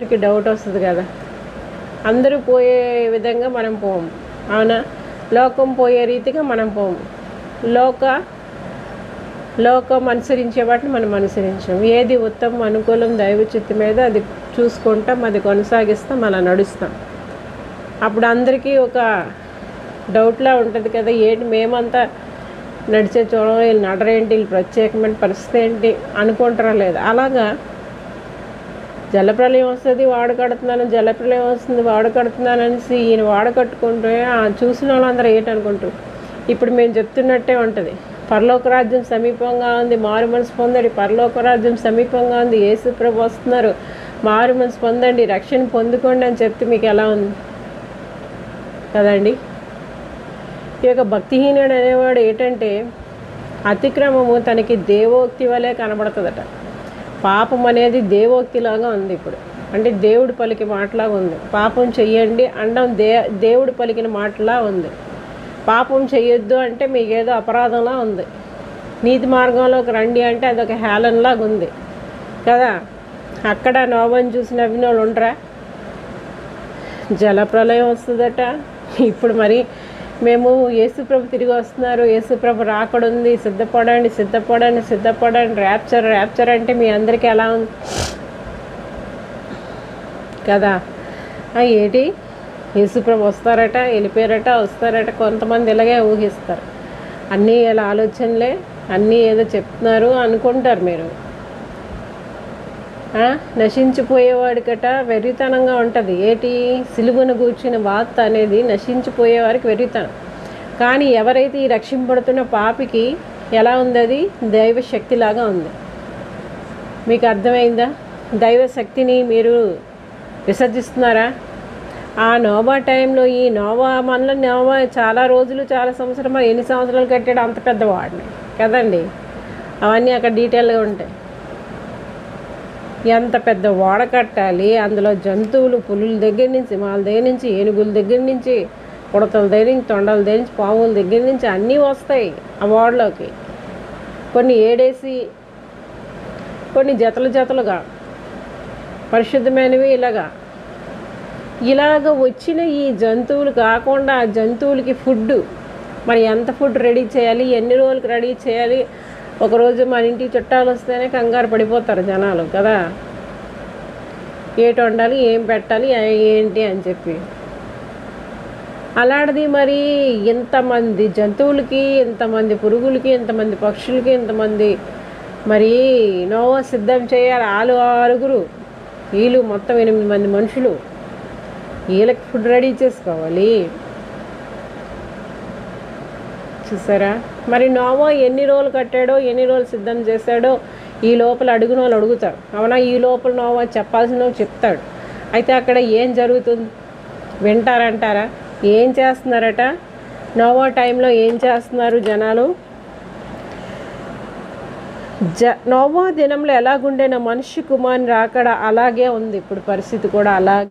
అందరికి డౌట్ వస్తుంది కదా. అందరూ పోయే విధంగా మనం పోము. అవునా? లోకం పోయే రీతిగా మనం పోము. లోక లోకం అనుసరించే వాటిని మనం అనుసరించాం ఏది ఉత్తమం అనుకూలం దైవచిత్తి మీద అది చూసుకుంటాం అది కొనసాగిస్తాం అలా నడుస్తాం. అప్పుడు అందరికీ ఒక డౌట్లా ఉంటుంది కదా ఏంటి మేమంతా నడిచే చూడడం వీళ్ళు నడరేంటి వీళ్ళు ప్రత్యేకమైన పరిస్థితి ఏంటి అనుకుంటారా లేదు. అలాగా జలప్రలయం వస్తుంది వాడు కడుతున్నాను జలప్రలయం వస్తుంది వాడు కడుతున్నాను అనేసి ఈయన వాడు కట్టుకుంటే చూసిన వాళ్ళందరూ ఏంటనుకుంటారు? ఇప్పుడు మేము చెప్తున్నట్టే ఉంటుంది. పరలోకరాజ్యం సమీపంగా ఉంది మారు మనసు పొందండి. పరలోకరాజ్యం సమీపంగా ఉంది ఏసుప్రభు వస్తున్నారు. మారు మనసు పొందండి రక్షణ పొందుకోండి అని చెప్తే మీకు ఎలా ఉంది? కదండి? ఈ యొక్క భక్తిహీనుడు అనేవాడు ఏంటంటే అతిక్రమము తనకి దేవోక్తి వలె కనబడుతుందట. పాపం అనేది దేవోక్తిలాగా ఉంది ఇప్పుడు. అంటే దేవుడు పలికి మాటలాగా ఉంది. పాపం చెయ్యండి అండం దే దేవుడు పలికిన మాటలా ఉంది. పాపం చెయ్యొద్దు అంటే మీకు ఏదో అపరాధంలా ఉంది. నీతి మార్గంలోకి రండి అంటే అదొక హేళనలాగా ఉంది. కదా? అక్కడ నోవని చూసి నవ్విన వాళ్ళు ఉండరా? జలప్రలయం వస్తుందట. ఇప్పుడు మరి మేము యేసుప్రభు తిరిగి వస్తున్నారు. యేసుప్రభు రాకడుంది. సిద్ధపడండి సిద్ధపడండి సిద్ధపడండి. ర్యాప్చర్ ర్యాప్చర్ అంటే మీ అందరికీ ఎలా ఉంది? కదా? ఏంటి? యేసుప్రభు వస్తారట వెళ్ళిపోయారట వస్తారట. కొంతమంది ఇలాగే ఊహిస్తారు. అన్నీ ఇలా ఆలోచనలే అన్నీ ఏదో చెప్తున్నారు అనుకుంటారు మీరు. నశించిపోయేవాడికట వెర్రితనంగా ఉంటుంది. ఏటి? సిలువను కూర్చిన వార్త అనేది నశించిపోయేవారికి వెర్రితనం. కానీ ఎవరైతే ఈ రక్షింపడుతున్న పాపికి ఎలా ఉంది అది దైవ శక్తిలాగా ఉంది. మీకు అర్థమైందా? దైవ శక్తిని మీరు విసర్జిస్తున్నారా? ఆ నోవా టైంలో ఈ నోవా మనలో నోవా చాలా రోజులు చాలా సంవత్సరం ఎన్ని సంవత్సరాలు కట్టాడు అంత పెద్దవాడిని. కదండి? అవన్నీ అక్కడ డీటెయిల్గా ఉంటాయి. ఎంత పెద్ద ఓడ కట్టాలి? అందులో జంతువులు పులుల దగ్గర నుంచి సింహాల దగ్గర నుంచి ఏనుగుల దగ్గర నుంచి ఉడతల దగ్గర నుంచి తొండల దగ్గర నుంచి పాముల దగ్గర నుంచి అన్నీ వస్తాయి ఆ ఓడలోకి. కొన్ని ఏడేసి కొన్ని జతలు జతలుగా పరిశుద్ధమైనవి ఇలాగా. ఇలాగ వచ్చిన ఈ జంతువులు కాకుండా ఆ జంతువులకి ఫుడ్ మరి ఎంత ఫుడ్ రెడీ చేయాలి? ఎన్ని రోజులకు రెడీ చేయాలి? ఒకరోజు మన ఇంటికి చుట్టాలు వస్తేనే కంగారు పడిపోతారు జనాలు కదా? ఏటి వండాలి ఏం పెట్టాలి ఏంటి అని చెప్పి. అలాంటిది మరి ఇంతమంది జంతువులకి ఇంతమంది పురుగులకి ఇంతమంది పక్షులకి ఇంతమంది మరి నోవా సిద్ధం చేయాలి ఆలు ఆరుగురు. వీళ్ళు మొత్తం ఎనిమిది మంది మనుషులు. వీళ్ళకి ఫుడ్ రెడీ చేసుకోవాలి. చూసారా? మరి నోవో ఎన్ని రోజులు కట్టాడో ఎన్ని రోజులు సిద్ధం చేశాడో ఈ లోపల అడుగున వాళ్ళు అడుగుతారు. అవునా? ఈ లోపల నోవా చెప్పాల్సినవి చెప్తాడు. అయితే అక్కడ ఏం జరుగుతుంది? వింటారంటారా? ఏం చేస్తున్నారట? నోవా టైంలో ఏం చేస్తున్నారు జనాలు? జ నోవా దినంలో ఎలాగుండే మనిషి కుమారుని రాకడ అలాగే ఉంది. ఇప్పుడు పరిస్థితి కూడా అలాగే